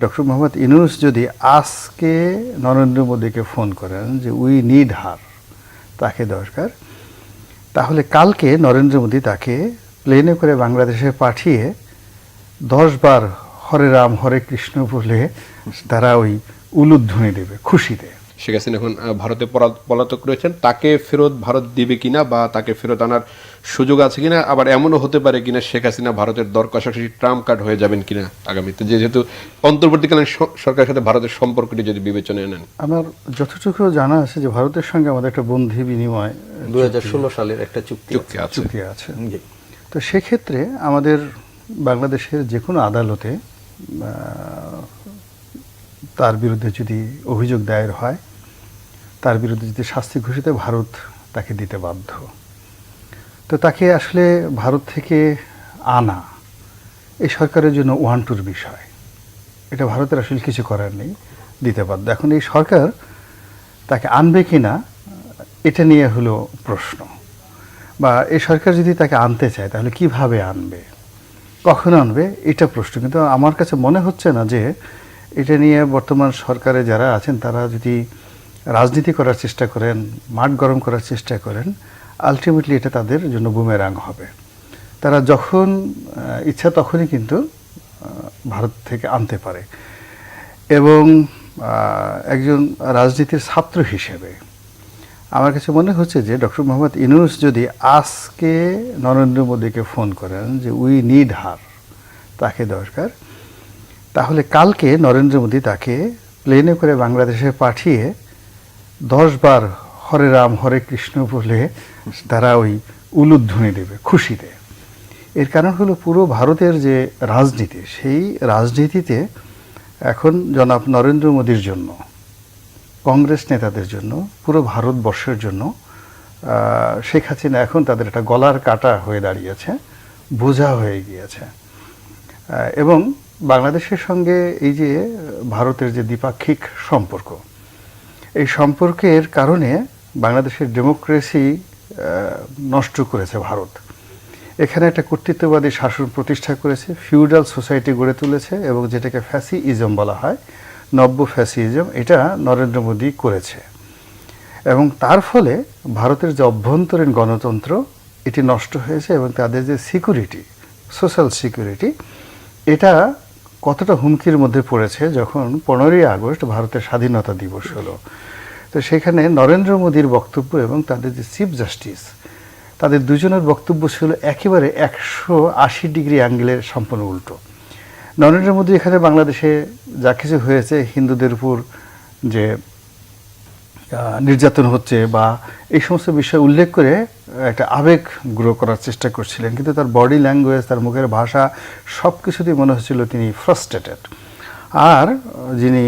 Doctor Mohammad Yunus যদি আজকে নরেন্দ্র মোদীকে ফোন করেন যে, উই নিড হার, তাকে দরকার, তাহলে কালকে নরেন্দ্র মোদী তাকে প্লেনে করে বাংলাদেশে পাঠিয়ে দশ বার হরে রাম, হরে কৃষ্ণ বলে তারা ওই উলুধ্বনি দেবে খুশিতে শেখ হাসিনা এখন ভারতে পলাতক রয়েছেন। তাকে ফেরত ভারত দিবে কিনা বা তাকে ফেরত আনার সুযোগ আছে কিনা আবার এমনও হতে পারে কিনা শেখ হাসিনা ভারতের দর কষাকষি ট্রাম্প কার্ড হয়ে যাবেন কিনা আগামীতে? যেহেতু অন্তর্বর্তীকালীন সরকারের সাথে ভারতের সম্পর্কটি যদি বিবেচনায় নেন। আমার যতটুকু জানা আছে যে ভারতের সঙ্গে আমাদের একটা বন্ধি বিনিময় দুই হাজার ষোলো সালের একটা চুক্তি চুক্তি আছে। তো সেক্ষেত্রে আমাদের বাংলাদেশের যে কোনো আদালতে তার বিরুদ্ধে যদি অভিযোগ দায়ের হয়, তার বিরুদ্ধে যদি শাস্তি ঘোষিত ভারত তাকে দিতে বাধ্য। তো তাকে আসলে ভারত থেকে আনা এই সরকারের জন্য ওয়ান টুর বিষয়। এটা ভারতের আসলে কিছু করার নেই, দিতে বাধ্য। এখন এই সরকার তাকে আনবে কি না এটা নিয়ে হলো প্রশ্ন। বা এই সরকার যদি তাকে আনতে চায়, তাহলে কীভাবে আনবে? কখন আনবে? এটা প্রশ্ন। কিন্তু আমার কাছে মনে হচ্ছে না যে এটা নিয়ে বর্তমান সরকারে যারা আছেন, তারা যদি রাজনীতি করার চেষ্টা করেন, মাঠ গরম করার চেষ্টা করেন আলটিমেটলি এটা তাদের জন্য বুমেরাং হবে। তারা যখন ইচ্ছা তখনই কিন্তু ভারত থেকে আনতে পারে। এবং একজন রাজনীতির ছাত্র হিসেবে আমার কাছে মনে হচ্ছে যে ডক্টর মোহাম্মদ ইনুস যদি আজকে নরেন্দ্র মোদীকে ফোন করেন যে উই নিড হার তাকে দরকার। তাহলে কালকে নরেন্দ্র মোদী তাকে প্লেনে করে বাংলাদেশে পাঠিয়ে দশ বার হরে রাম, হরে কৃষ্ণ বলে তারা ওই উলুধ্বনি দেবে খুশিতে এর কারণ হলো পুরো ভারতের যে রাজনীতি, সেই রাজনীতিতে এখন জনাব নরেন্দ্র মোদীর জন্য, কংগ্রেস নেতাদের জন্য, পুরো ভারতবর্ষের জন্য শেখ হাসিনা এখন তাদের একটা গলার কাটা হয়ে দাঁড়িয়েছে, বোঝা হয়ে গিয়েছে। এবং বাংলাদেশের সঙ্গে এই যে ভারতের যে দ্বিপাক্ষিক সম্পর্ক, এই সম্পর্কের কারণে বাংলাদেশের ডেমোক্রেসি নষ্ট করেছে ভারত। এখানে একটা কর্তৃত্ববাদী শাসন প্রতিষ্ঠা করেছে, ফিউডাল সোসাইটি গড়ে তুলেছে এবং যেটাকে ফ্যাসিইজম বলা হয়, নব্য ফ্যাসিইজম, এটা নরেন্দ্র মোদী করেছে। এবং তার ফলে ভারতের যে অভ্যন্তরীণ গণতন্ত্র, এটি নষ্ট হয়েছে এবং তাদের যে সিকিউরিটি সোশ্যাল সিকিউরিটি এটা কতটা হুমকির মধ্যে পড়েছে যখন পনেরোই আগস্ট ভারতের স্বাধীনতা দিবস হলো। তো সেখানে নরেন্দ্র মোদীর বক্তব্য এবং তাদের যে চিফ জাস্টিস, তাদের দুজনের বক্তব্য ছিল একেবারে একশো আশি ডিগ্রি অ্যাঙ্গেলের সম্পূর্ণ উল্টো। নরেন্দ্র মোদী এখানে বাংলাদেশে যা কিছু হয়েছে, হিন্দুদের উপর যে নির্যাতন হচ্ছে বা এই সমস্ত বিষয় উল্লেখ করে একটা আবেগ গ্রো করার চেষ্টা করছিলেন। কিন্তু তার বডি ল্যাঙ্গুয়েজ, তার মুখের ভাষা সব কিছুতেই মনে হচ্ছিল তিনি ফ্রাস্ট্রেটেড আর যিনি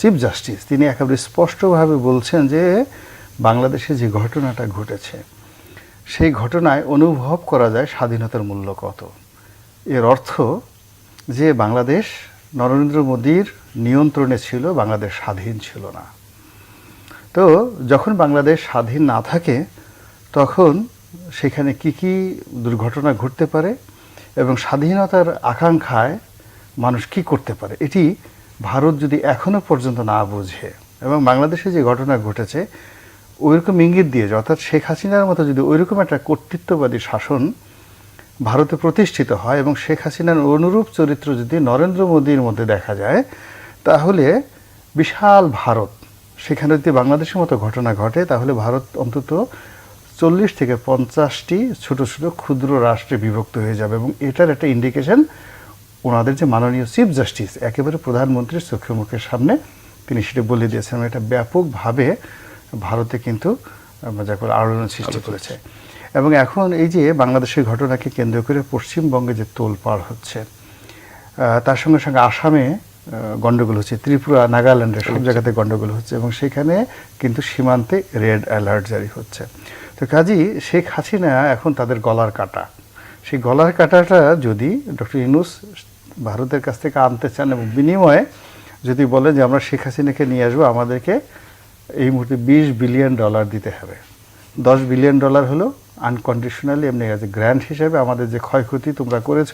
চিফ জাস্টিস তিনি একেবারে স্পষ্টভাবে বলছেন যে বাংলাদেশে যে ঘটনাটা ঘটেছে, সেই ঘটনায় অনুভব করা যায় স্বাধীনতার মূল্য কত। এর অর্থ যে বাংলাদেশ নরেন্দ্র মোদীর নিয়ন্ত্রণে ছিল, বাংলাদেশ স্বাধীন ছিল না। তো যখন বাংলাদেশ স্বাধীন না থাকে, তখন সেখানে কি কি দুর্ঘটনা ঘটতে পারে এবং স্বাধীনতার আকাঙ্ক্ষায় মানুষ কি করতে পারে, এটি ভারত যদি এখনও পর্যন্ত না বোঝে এবং বাংলাদেশে যে ঘটনা ঘটেছে, ওইরকম ইঙ্গিত দিয়ে, অর্থাৎ শেখ হাসিনার মতো যদি ওইরকম একটা কর্তৃত্ববাদী শাসন ভারতে প্রতিষ্ঠিত হয় এবং শেখ হাসিনার অনুরূপ চরিত্র যদি নরেন্দ্র মোদীর মধ্যে দেখা যায়, তাহলে বিশাল ভারত সেখানে যদি বাংলাদেশের মতো ঘটনা ঘটে তাহলে ভারত অন্তত চল্লিশ থেকে পঞ্চাশটি ছোট ছোট ক্ষুদ্র রাষ্ট্রে বিভক্ত হয়ে যাবে এবং এটার একটা ইন্ডিকেশন ওনাদের যে মাননীয় চিফ জাস্টিস একেবারে প্রধানমন্ত্রীর চোখে মুখের সামনে তিনি সেটা বলে দিয়েছেন এবং এটা ব্যাপকভাবে ভারতে কিন্তু আহ, যা করে আলোড়ন সৃষ্টি করেছে। এবং এখন এই যে বাংলাদেশের ঘটনাকে কেন্দ্র করে পশ্চিমবঙ্গে যে তোলপাড় হচ্ছে তার সঙ্গে সঙ্গে আসামে গন্ডগোল হচ্ছে। ত্রিপুরা নাগাল্যান্ডের সব জায়গাতে গন্ডগোল হচ্ছে এবং সেখানে কিন্তু সীমান্তে রেড অ্যালার্ট জারি হচ্ছে। তো কাজী শেখ হাসিনা এখন তাদের গলার কাটা। সেই গলার কাটাটা যদি ডক্টর ইনুস ভারতের কাছ থেকে আনতে চান এবং বিনিময়ে যদি বলেন যে আমরা শেখ হাসিনাকে নিয়ে আসব আমাদেরকে এই মুহূর্তে বিশ বিলিয়ন ডলার দিতে হবে। দশ বিলিয়ন ডলার হলো আনকন্ডিশনালি এমনি আছে গ্র্যান্ড হিসেবে আমাদের যে ক্ষয়ক্ষতি তোমরা করেছ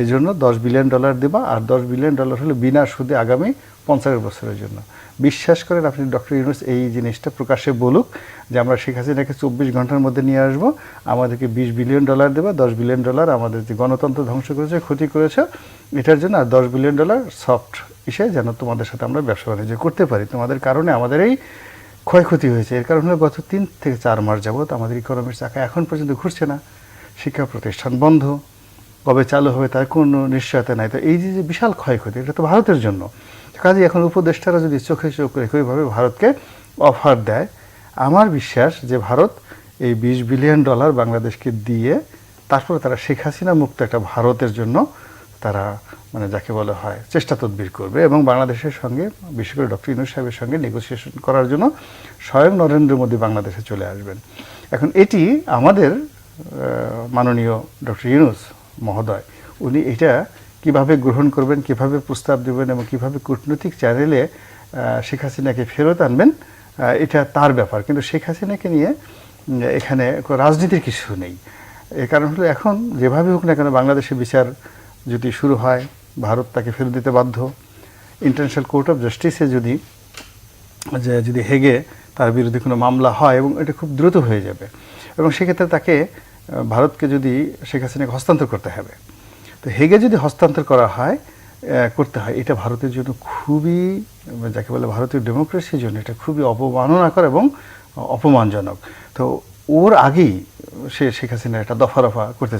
এই জন্য দশ বিলিয়ন ডলার দেবা, আর দশ বিলিয়ন ডলার হলে বিনা সুদে আগামী পঞ্চাশ বছরের জন্য। বিশ্বাস করেন আপনি ডক্টর ইউনুস, এই জিনিসটা প্রকাশ্যে বলুক যে আমরা শেখ হাসিনাকে চব্বিশ ঘণ্টার মধ্যে নিয়ে আসব, আমাদেরকে বিশ বিলিয়ন ডলার দেবা, দশ বিলিয়ন ডলার আমাদের যে গণতন্ত্র ধ্বংস করেছে, ক্ষতি করেছে, এটার জন্য আর দশ বিলিয়ন ডলার সফট ইসে যেন তোমাদের সাথে আমরা ব্যবসা বাণিজ্য করতে পারি। তোমাদের কারণে আমাদের এই ক্ষয়ক্ষতি হয়েছে। এর কারণে গত তিন থেকে চার মাস যাবত আমাদের ইকোনমির চাকা এখন পর্যন্ত ঘুরছে না। শিক্ষা প্রতিষ্ঠান বন্ধ। কবে চালু হবে তার কোনো নিশ্চয়তা নাই। তো এই যে বিশাল ক্ষয়ক্ষতি, এটা তো ভারতের জন্য। কাজে এখন উপদেষ্টারা যদি চোখে চোখ রেখে ওইভাবে ভারতকে অফার দেয়, আমার বিশ্বাস যে ভারত এই বিশ বিলিয়ন ডলার বাংলাদেশকে দিয়ে তারপরে তারা শেখ হাসিনা মুক্ত একটা ভারতের জন্য তারা মানে যাকে বলা হয়, চেষ্টা তদবির করবে এবং বাংলাদেশের সঙ্গে, বিশেষ করে ডক্টর ইনুস সাহেবের সঙ্গে নেগোসিয়েশন করার জন্য স্বয়ং নরেন্দ্র মোদী বাংলাদেশে চলে আসবেন। এখন এটি আমাদের মাননীয় ডক্টর ইউনুস মহোদয়, উনি এটা কীভাবে গ্রহণ করবেন, কীভাবে প্রস্তাব দেবেন এবং কীভাবে কূটনৈতিক চ্যানেলে শেখ হাসিনাকে ফেরত আনবেন এটা তার ব্যাপার। কিন্তু শেখ হাসিনাকে নিয়ে এখানে রাজনীতির কিছু নেই। এর কারণ হলো এখন যেভাবে হোক না কেন বাংলাদেশে বিচার যদি শুরু হয়, ভারত তাকে ফেরত দিতে বাধ্য। ইন্টারন্যাশনাল কোর্ট অফ জাস্টিসে যদি, যে যদি হেগে তার বিরুদ্ধে কোনো মামলা হয় এবং এটা খুব দ্রুত হয়ে যাবে। এবং সেক্ষেত্রে তাকে ভারতকে যদি শেখ হাসিনাকে হস্তান্তর করতে হবে, তো হেগে যদি হস্তান্তর করা হয় করতে হয়, এটা ভারতের জন্য খুবই, যাকে বলে ভারতীয় ডেমোক্রেসির জন্য এটা খুবই অপমাননাকর এবং অপমানজনক। তো ওর আগেই সে শেখ হাসিনা একটা দফা রফা করতে